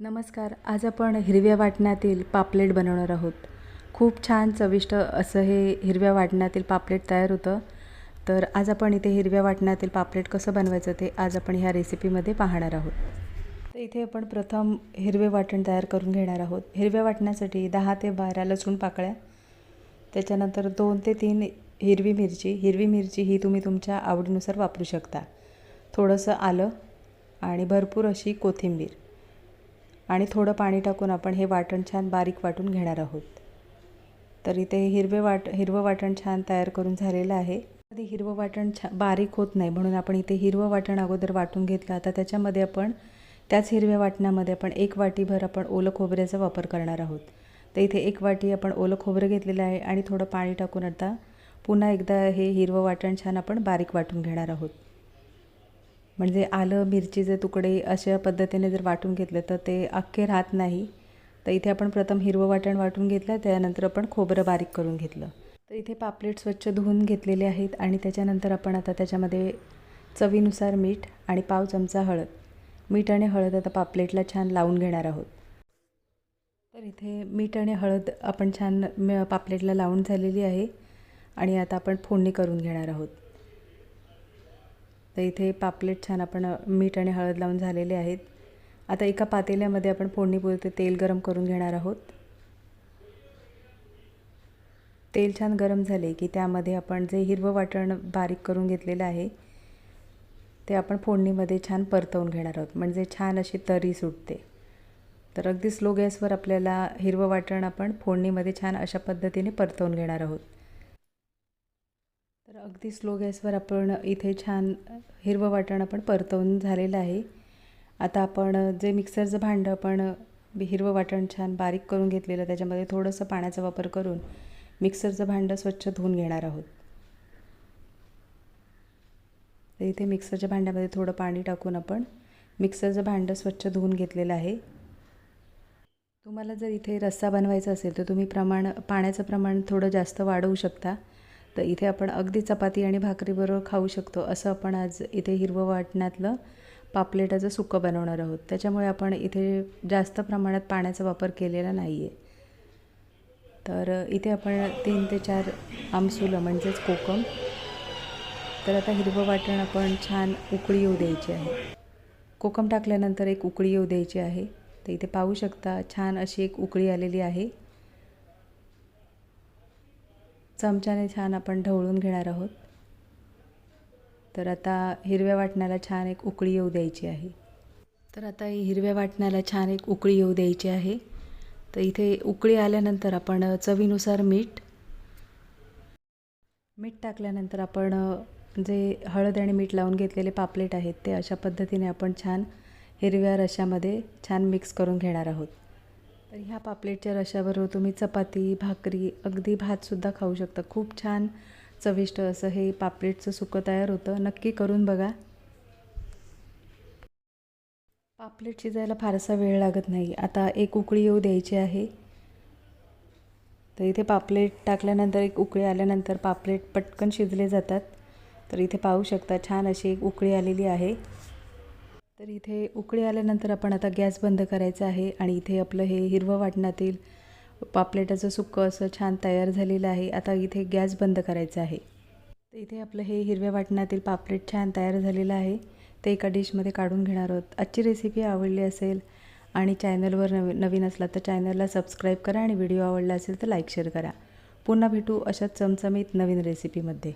नमस्कार. आज आपण हिरव्या वाटणातील पापलेट बनवणार आहोत. खूप छान चविष्ट असं हे हिरव्या वाटणातील पापलेट तयार होतं. तर आज आपण इथे हिरव्या वाटणातील पापलेट कसं बनवायचं ते आज आपण ह्या रेसिपीमध्ये पाहणार आहोत. तर इथे आपण प्रथम हिरवे वाटण तयार करून घेणार आहोत. हिरव्या वाटण्यासाठी दहा ते बारा लसूण पाकळ्या त्याच्यानंतर दोन ते तीन हिरवी मिरची. हिरवी मिरची ही तुम्ही तुमच्या आवडीनुसार वापरू शकता. थोडंसं आलं आणि भरपूर अशी कोथिंबीर. आणि थोडं पाणी टाकून आपण हे वाटण छान बारीक वाटून घेणार आहोत. तर इथे हिरवे वाट हिरवं वाटण छान तयार करून झालेलं आहे. कधी हिरवं वाटण छा बारीक होत नाही म्हणून आपण इथे हिरवं वाटण अगोदर वाटून घेतलं. आता त्याच्यामध्ये आपण त्याच हिरव्या वाटणामध्ये आपण एक वाटीभर आपण ओलं खोबऱ्याचा वापर करणार आहोत. तर इथे एक वाटी आपण ओलं खोबरं घेतलेलं आहे आणि थोडं पाणी टाकून आता पुन्हा एकदा हे हिरवं वाटण छान आपण बारीक वाटून घेणार आहोत. म्हणजे आलं मिरचीचे तुकडे अशा पद्धतीने जर वाटून घेतलं तर ते अख्खे राहत नाही. तर इथे आपण प्रथम हिरवं वाटण वाटून घेतलं त्यानंतर आपण खोबरं बारीक करून घेतलं. तर इथे पापलेट स्वच्छ धुवून घेतलेले आहेत आणि त्याच्यानंतर आपण आता त्याच्यामध्ये चवीनुसार मीठ आणि पाव चमचा हळद. मीठ आणि हळद आता पापलेटला छान लावून घेणार आहोत. तर इथे मीठ आणि हळद आपण छान म- पापलेटला लावून झालेली आहे आणि आता आपण फोडणी करून घेणार आहोत. तर इथे पापलेट छान आपण मीठ आणि हळद लावून झालेले आहेत. आता एका पातेल्यामध्ये आपण फोडणीपुरते तेल गरम करून घेणार आहोत. तेल छान गरम झाले की त्यामध्ये आपण जे हिरवं वाटण बारीक करून घेतलेलं आहे ते आपण फोडणीमध्ये छान परतवून घेणार आहोत. म्हणजे छान अशी तरी सुटते. तर अगदी स्लो गॅसवर आपल्याला हिरवं वाटण आपण फोडणीमध्ये छान अशा पद्धतीने परतवून घेणार आहोत. तर अगदी स्लो गॅसवर आपण इथे छान हिरवं वाटण आपण परतवून झालेलं आहे. आता आपण जे मिक्सरचं भांडं आपण हिरवं वाटण छान बारीक करून घेतलेलं त्याच्यामध्ये थोडंसं पाण्याचा वापर करून मिक्सरचं भांडं स्वच्छ धुवून घेणार आहोत. तर इथे मिक्सरच्या भांड्यामध्ये थोडं पाणी टाकून आपण मिक्सरचं भांडं स्वच्छ धुवून घेतलेलं आहे. तुम्हाला जर इथे रस्सा बनवायचा असेल तर तुम्ही प्रमाण पाण्याचं प्रमाण थोडं जास्त वाढवू शकता. तर इथे आपण अगदी चपाती आणि भाकरीबरोबर खाऊ शकतो असं आपण आज इथे हिरवं वाटण्यातलं पापलेटाचं सुकं बनवणार आहोत. त्याच्यामुळे आपण इथे जास्त प्रमाणात पाण्याचा वापर केलेला नाही आहे तर इथे आपण तीन ते चार आमसुलं म्हणजेच कोकम. तर आता हिरवं वाटण आपण छान उकळी येऊ द्यायची आहे. कोकम टाकल्यानंतर एक उकळी येऊ द्यायची आहे. तर इथे पाहू शकता छान अशी एक उकळी आलेली आहे. चमच्याने छान आपण ढवळून घेणार आहोत. तर आता हिरव्या वाटण्याला छान एक उकळी येऊ द्यायची आहे. तर आता ही हिरव्या वाटण्याला छान एक उकळी येऊ द्यायची आहे. तर इथे उकळी आल्यानंतर आपण चवीनुसार मीठ. मीठ टाकल्यानंतर आपण जे हळद आणि मीठ लावून घेतलेले पापलेट आहेत ते अशा पद्धतीने आपण छान हिरव्या रशामध्ये छान मिक्स करून घेणार आहोत. तर ह्या पापलेटच्या रशाबरोबर तुम्ही चपाती भाकरी अगदी भातसुद्धा खाऊ शकता. खूप छान चविष्ट असं हे पापलेटचं सुकं तयार होतं. नक्की करून बघा. पापलेट शिजायला फारसा वेळ लागत नाही. आता एक उकळी येऊ द्यायची आहे. तर इथे पापलेट टाकल्यानंतर एक उकळी आल्यानंतर पापलेट पटकन शिजले जातात. तर इथे पाहू शकता छान अशी एक उकळी आलेली आहे. तर इथे उकळी आल्यानंतर आपण आता गॅस बंद करायचा आहे आणि इथे आपलं हे हिरवं वाटणातील पापलेटाचं सुक्कं असं छान तयार झालेलं आहे. आता इथे गॅस बंद करायचा आहे. तर इथे आपलं हे हिरव्या वाटणातील पापलेट छान तयार झालेलं आहे. ते एका डिशमध्ये काढून घेणार आहोत. आजची रेसिपी आवडली असेल आणि चॅनलवर नवी नवीन असला तर चॅनलला सबस्क्राईब करा आणि व्हिडिओ आवडला असेल तर लाईक शेअर करा. पुन्हा भेटू अशाच चमचमीत नवीन रेसिपीमध्ये